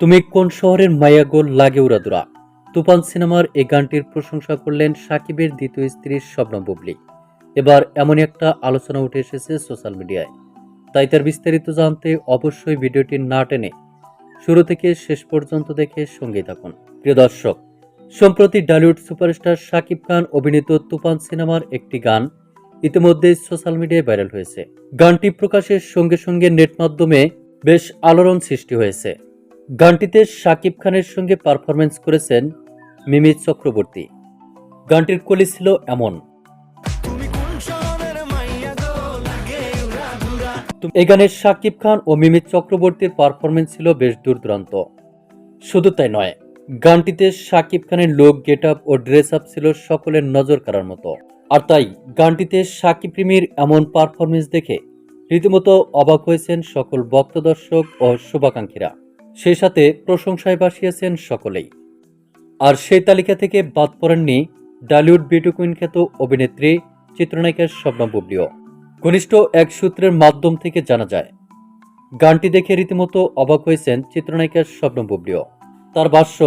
তুমি কোন শহরের মায়াগোল লাগে উড়াদুরা? তুফান সিনেমার এই গানটির প্রশংসা করলেন সাকিবের দ্বিতীয় স্ত্রীর শবনম বুবলি। এবার এমনই একটা আলোচনা উঠে এসেছে সোশ্যাল মিডিয়ায়। তাই তার বিস্তারিত জানতে অবশ্যই ভিডিওটি না টেনে শুরু থেকে শেষ পর্যন্ত দেখে সঙ্গেই থাকুন। প্রিয় দর্শক, সম্প্রতি ডালিউড সুপারস্টার শাকিব খান অভিনীত তুফান সিনেমার একটি গান ইতিমধ্যে সোশ্যাল মিডিয়ায় ভাইরাল হয়েছে। গানটি প্রকাশের সঙ্গে সঙ্গে নেট মাধ্যমে বেশ আলোড়ন সৃষ্টি হয়েছে। গানটিতে শাকিব খানের সঙ্গে পারফরমেন্স করেছেন মিমি চক্রবর্তী। গানটির কলি ছিল এমন। এই গানের শাকিব খান ও মিমি চক্রবর্তীর পারফরমেন্স ছিল বেশ দূরদূরান্ত। শুধু তাই নয়, গানটিতে শাকিব খানের লোক গেট আপ ও ড্রেস আপ ছিল সকলের নজর কাড়ার মতো। আর তাই গানটিতে শাকিব প্রেমীর এমন পারফরমেন্স দেখে রীতিমতো অবাক হয়েছেন সকল ভক্ত দর্শক ও শুভাকাঙ্ক্ষীরা। সেই সাথে প্রশংসায় বাসিয়েছেন সকলেই। আর সেই তালিকা থেকে বাদ পড়েননি ডালিউড বিউটি কুইন খ্যাত অভিনেত্রী চিত্রনায়িকা শবনম বুবলিও। ঘনিষ্ঠ এক সূত্রের মাধ্যম থেকে জানা যায়, গানটি দেখে রীতিমতো অবাক হয়েছেন চিত্রনায়িকা স্বপ্ন বুবলিও। তার ভাষ্য,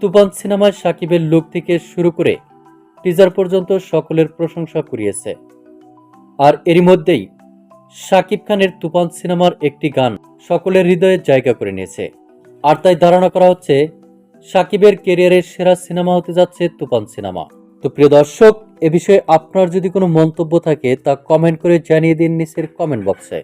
তুফান সিনেমায় সাকিবের লুক থেকে শুরু করে টিজার পর্যন্ত সকলের প্রশংসা কুড়িয়েছে। আর এরই মধ্যেই শাকিব খানের তুফান সিনেমার একটি গান সকলের হৃদয়ে জায়গা করে নিয়েছে। আর তাই ধারণা করা হচ্ছে, সাকিবের কেরিয়ারের সেরা সিনেমা হতে যাচ্ছে তুফান সিনেমা। তো প্রিয় দর্শক, এ বিষয়ে আপনার যদি কোনো মন্তব্য থাকে, তা কমেন্ট করে জানিয়ে দিন নিচের কমেন্ট বক্সে